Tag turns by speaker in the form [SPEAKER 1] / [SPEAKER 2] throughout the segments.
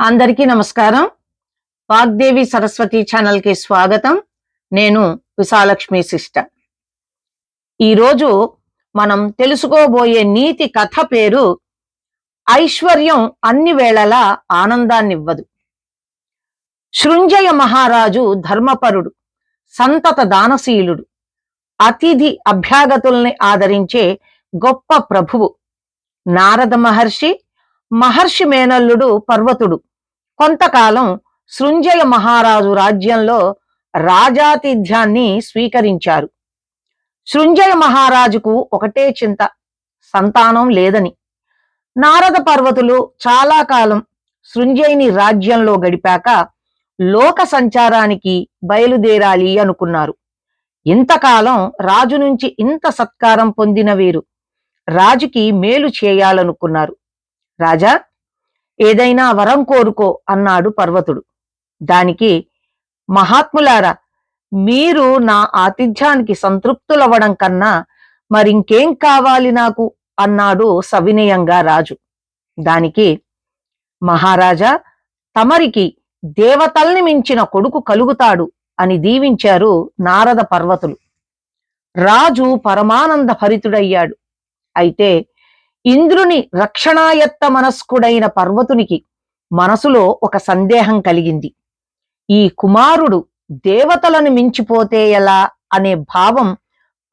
[SPEAKER 1] అందరికీ నమస్కారం. వాగ్దేవి సరస్వతి ఛానల్కి స్వాగతం. నేను విశాలక్ష్మి సిస్టర్. ఈరోజు మనం తెలుసుకోబోయే నీతి కథ పేరు ఐశ్వర్యం అన్ని వేళలా ఆనందాన్నివ్వదు. శృంజయ మహారాజు ధర్మపరుడు సంతత దానశీలుడు అతిథి అభ్యాగతుల్ని ఆదరించే గొప్ప ప్రభువు నారద మహర్షి మహర్షి మేనల్లుడు పర్వతుడు. కొంతకాలం సృంజయ మహారాజు రాజ్యంలో రాజాతిథ్యాన్ని స్వీకరించారు. సృంజయ మహారాజుకు ఒకటే చింత సంతానం లేదని. నారద పర్వతులు చాలా కాలం సృంజయుని రాజ్యంలో గడిపాక లోక సంచారానికి బయలుదేరాలి అనుకున్నారు. ఇంతకాలం రాజు నుంచి ఇంత సత్కారం పొందిన వీరు రాజుకి మేలు చేయాలనుకున్నారు. రాజా ఏదైనా వరం కోరుకో అన్నాడు పర్వతుడు. దానికి మహాత్ములారా మీరు నా ఆతిథ్యానికి సంతృప్తులవ్వడం కన్నా మరింకేం కావాలి నాకు? అన్నాడు సవినయంగా రాజు. దానికి మహారాజా తమరికి దేవతల్ని మించిన కొడుకు కలుగుతాడు అని దీవించారు నారద పర్వతులు. రాజు పరమానంద భరితుడయ్యాడు. అయితే ఇంద్రుని రక్షణాయత్త మనస్కుడైన పర్వతునికి మనసులో ఒక సందేహం కలిగింది. ఈ కుమారుడు దేవతలను మించిపోతే ఎలా అనే భావం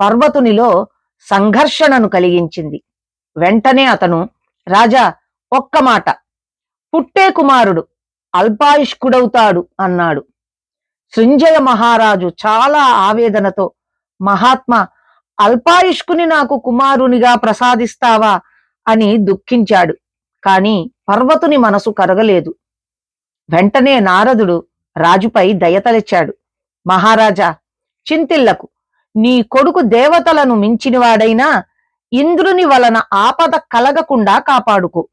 [SPEAKER 1] పర్వతునిలో సంఘర్షణను కలిగించింది. వెంటనే అతను రాజా ఒక్క మాట. పుట్టే కుమారుడు అల్పాయుష్కుడవుతాడు అన్నాడు. సృంజయ మహారాజు చాలా ఆవేదనతో మహాత్మా అల్పాయుష్కుని నాకు కుమారునిగా ప్రసాదిస్తావా? అని దుఃఖించాడు. కాని పర్వతుని మనసు కరగలేదు. వెంటనే నారదుడు రాజుపై దయతలెచ్చాడు మహారాజా చింతిల్లకు నీ కొడుకు దేవతలను మించినవాడైనా ఇంద్రుని వలన ఆపద కలగకుండా కాపాడుకో.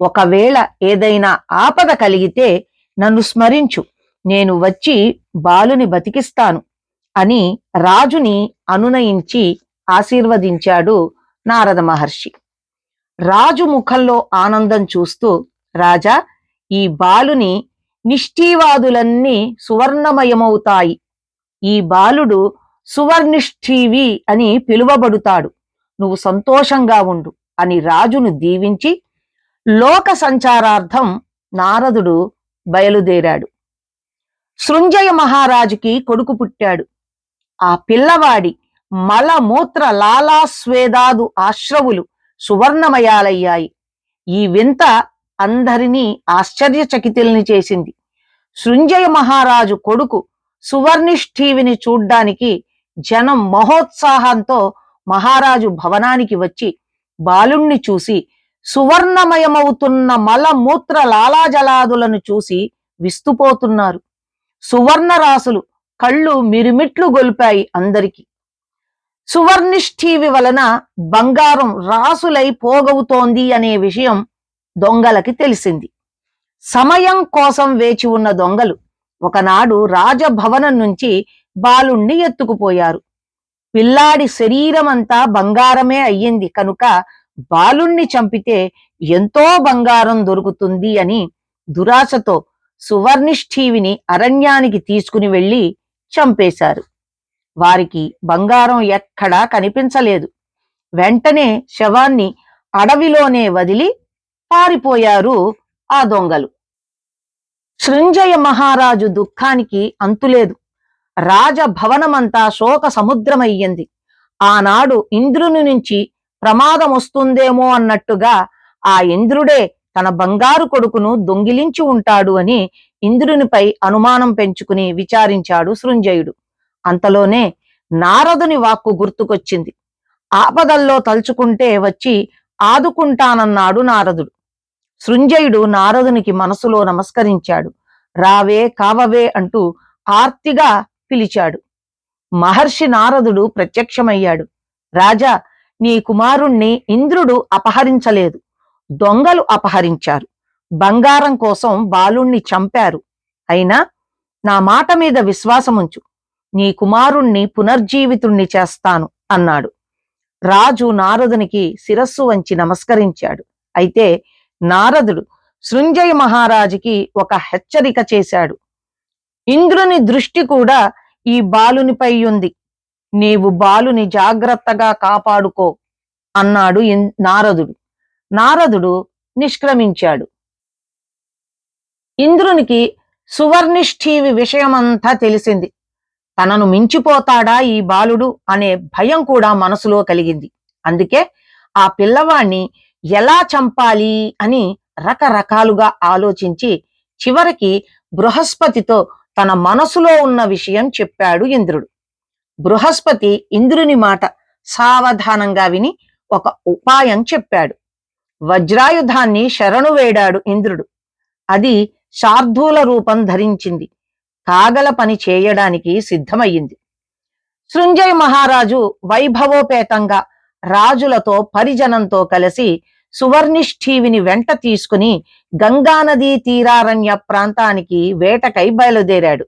[SPEAKER 1] ఒకవేళ ఏదైనా ఆపద కలిగితే నన్ను స్మరించు. నేను వచ్చి బాలుని బతికిస్తాను అని రాజుని అనునయించి ఆశీర్వదించాడు నారద మహర్షి. రాజు ముఖంలో ఆనందం చూస్తూ రాజా ఈ బాలుని నిష్ఠీవాదులన్నీ సువర్ణమయమవుతాయి. ఈ బాలుడు సువర్ణిష్ఠీవి అని పిలువబడుతాడు. నువ్వు సంతోషంగా ఉండు అని రాజును దీవించి లోక సంచారార్థం నారదుడు బయలుదేరాడు. సృంజయ మహారాజుకి కొడుకు పుట్టాడు. ఆ పిల్లవాడి మల మూత్ర లాలాస్వేదాదు ఆశ్రవులు సువర్ణమయాలయ్యాయి. ఈ వింత అందరినీ ఆశ్చర్యచకితుల్ని చేసింది. సృంజయ మహారాజు కొడుకు సువర్ణిష్ఠీవిని చూడ్డానికి జనం మహోత్సాహంతో మహారాజు భవనానికి వచ్చి బాలుణ్ణి చూసి సువర్ణమయమవుతున్న మలమూత్ర లాలాజలాదులను చూసి విస్తుపోతున్నారు. సువర్ణ రాసులు కళ్ళు మిరుమిట్లు గొల్పాయి అందరికి. సువర్ణిష్ఠీవి వలన బంగారం రాసులై పోగవుతోంది అనే విషయం దొంగలకి తెలిసింది. సమయం కోసం వేచి ఉన్న దొంగలు ఒకనాడు రాజభవనం నుంచి బాలుణ్ణి ఎత్తుకుపోయారు. పిల్లాడి శరీరమంతా బంగారమే అయ్యింది కనుక బాలుణ్ణి చంపితే ఎంతో బంగారం దొరుకుతుంది అని దురాశతో సువర్ణిష్ఠీవిని అరణ్యానికి తీసుకుని వెళ్ళి చంపేశారు. వారికి బంగారం ఎక్కడా కనిపించలేదు. వెంటనే శవాన్ని అడవిలోనే వదిలి పారిపోయారు ఆ దొంగలు. శృంజయ మహారాజు దుఃఖానికి అంతులేదు. రాజభవనమంతా శోక సముద్రమయ్యింది ఆనాడు ఇంద్రుని నుంచి ప్రమాదం వస్తుందేమో అన్నట్టుగా ఆ ఇంద్రుడే తన బంగారు కొడుకును దొంగిలించి ఉంటాడు అని ఇంద్రునిపై అనుమానం పెంచుకుని విచారించాడు సృంజయుడు అంతలోనే నారదుని వాక్కు గుర్తుకొచ్చింది. ఆపదల్లో తలుచుకుంటే వచ్చి ఆదుకుంటానన్నాడు నారదుడు. సృంజయుడు నారదునికి మనసులో నమస్కరించాడు. రావే కావవే అంటూ ఆర్తిగా పిలిచాడు. మహర్షి నారదుడు ప్రత్యక్షమయ్యాడు. రాజా నీ కుమారుణ్ణి ఇంద్రుడు అపహరించలేదు. దొంగలు అపహరించారు. బంగారం కోసం బాలుణ్ణి చంపారు. అయినా నా మాట మీద విశ్వాసముంచు. నీ కుమారుణ్ణి పునర్జీవితుణ్ణి చేస్తాను అన్నాడు. రాజు నారదునికి శిరస్సు వంచి నమస్కరించాడు. అయితే నారదుడు సృంజయ మహారాజుకి ఒక హెచ్చరిక చేశాడు. ఇంద్రుని దృష్టి కూడా ఈ బాలునిపై ఉంది. నీవు బాలుని జాగ్రత్తగా కాపాడుకో అన్నాడు నారదుడు. నారదుడు నిష్క్రమించాడు. ఇంద్రునికి సువర్ణిష్ఠీవి విషయమంతా తెలిసింది. తనను మించిపోతాడా ఈ బాలుడు అనే భయం కూడా మనసులో కలిగింది. అందుకే ఆ పిల్లవాణ్ణి ఎలా చంపాలి అని రకరకాలుగా ఆలోచించి చివరికి బృహస్పతితో తన మనసులో ఉన్న విషయం చెప్పాడు ఇంద్రుడు. బృహస్పతి ఇంద్రుని మాట సావధానంగా విని ఒక ఉపాయం చెప్పాడు. వజ్రాయుధాన్ని శరణు వేడాడు ఇంద్రుడు. అది శార్ధూల రూపం ధరించింది. కాగల పని చేయడానికి సిద్ధమయ్యింది. శృంజయ్ మహారాజు వైభవోపేతంగా రాజులతో పరిజనంతో కలిసి సువర్ణిష్ఠీవిని వెంట తీసుకుని గంగానదీ తీరారణ్య ప్రాంతానికి వేటకై బయలుదేరాడు.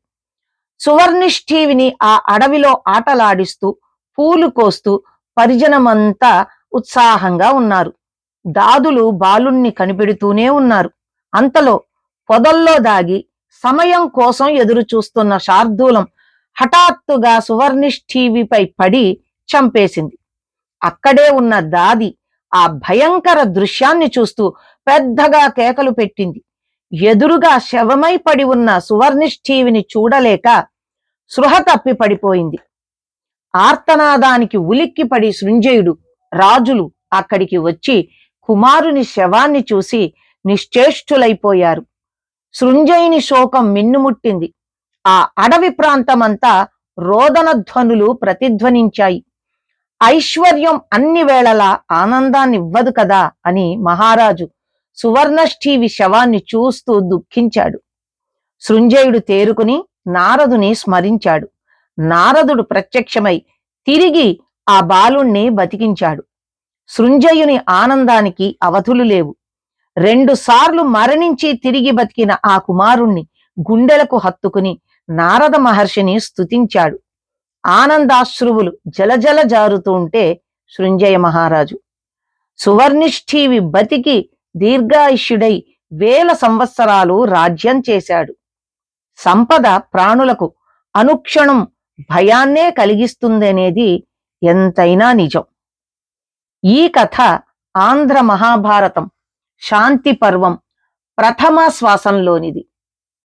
[SPEAKER 1] సువర్ణిష్ఠీవిని ఆ అడవిలో ఆటలాడిస్తూ పూలు కోస్తూ పరిజనమంతా ఉత్సాహంగా ఉన్నారు. దాదులు బాలుణ్ణి కనిపెడుతూనే ఉన్నారు. అంతలో పొదల్లో దాగి సమయం కోసం ఎదురు చూస్తున్న శార్దూలం హఠాత్తుగా సువర్ణిష్ఠీవిపై పడి చంపేసింది. అక్కడే ఉన్న దాది ఆ భయంకర దృశ్యాన్ని చూస్తూ పెద్దగా కేకలు పెట్టింది. ఎదురుగా శవమై పడి ఉన్న సువర్ణిష్ఠీవిని చూడలేక సృహ తప్పి పడిపోయింది. ఆర్తనాదానికి ఉలిక్కిపడి శృంజయుడు రాజులు అక్కడికి వచ్చి కుమారుని శవాన్ని చూసి నిశ్చేష్టులైపోయారు. సృంజయుని శోకం మిన్నుముట్టింది. ఆ అడవి ప్రాంతమంతా రోదనధ్వనులు ప్రతిధ్వనించాయి. ఐశ్వర్యం అన్ని వేళలా ఆనందాన్నివ్వదు కదా అని మహారాజు సువర్ణష్ఠీవి శవాన్ని చూస్తూ దుఃఖించాడు. సృంజయుడు తేరుకుని నారదుని స్మరించాడు. నారదుడు ప్రత్యక్షమై తిరిగి ఆ బాలుణ్ణి బతికించాడు. సృంజయుని ఆనందానికి అవధులు లేవు. రెండు సార్లు మరణించి తిరిగి బతికిన ఆ కుమారుణ్ణి గుండెలకు హత్తుకుని నారద మహర్షిని స్తుతించాడు. ఆనందాశ్రువులు జలజల జారుతూ ఉంటే శృంజయ మహారాజు. సువర్ణిష్ఠీవి బతికి దీర్ఘాయుష్యుడై వేల సంవత్సరాలు రాజ్యం చేశాడు. సంపద ప్రాణులకు అనుక్షణం భయాన్నే కలిగిస్తుందనేది ఎంతైనా నిజం. ఈ కథ ఆంధ్ర మహాభారతం శాంతి పర్వం ప్రథమ శ్వాసంలోనిది.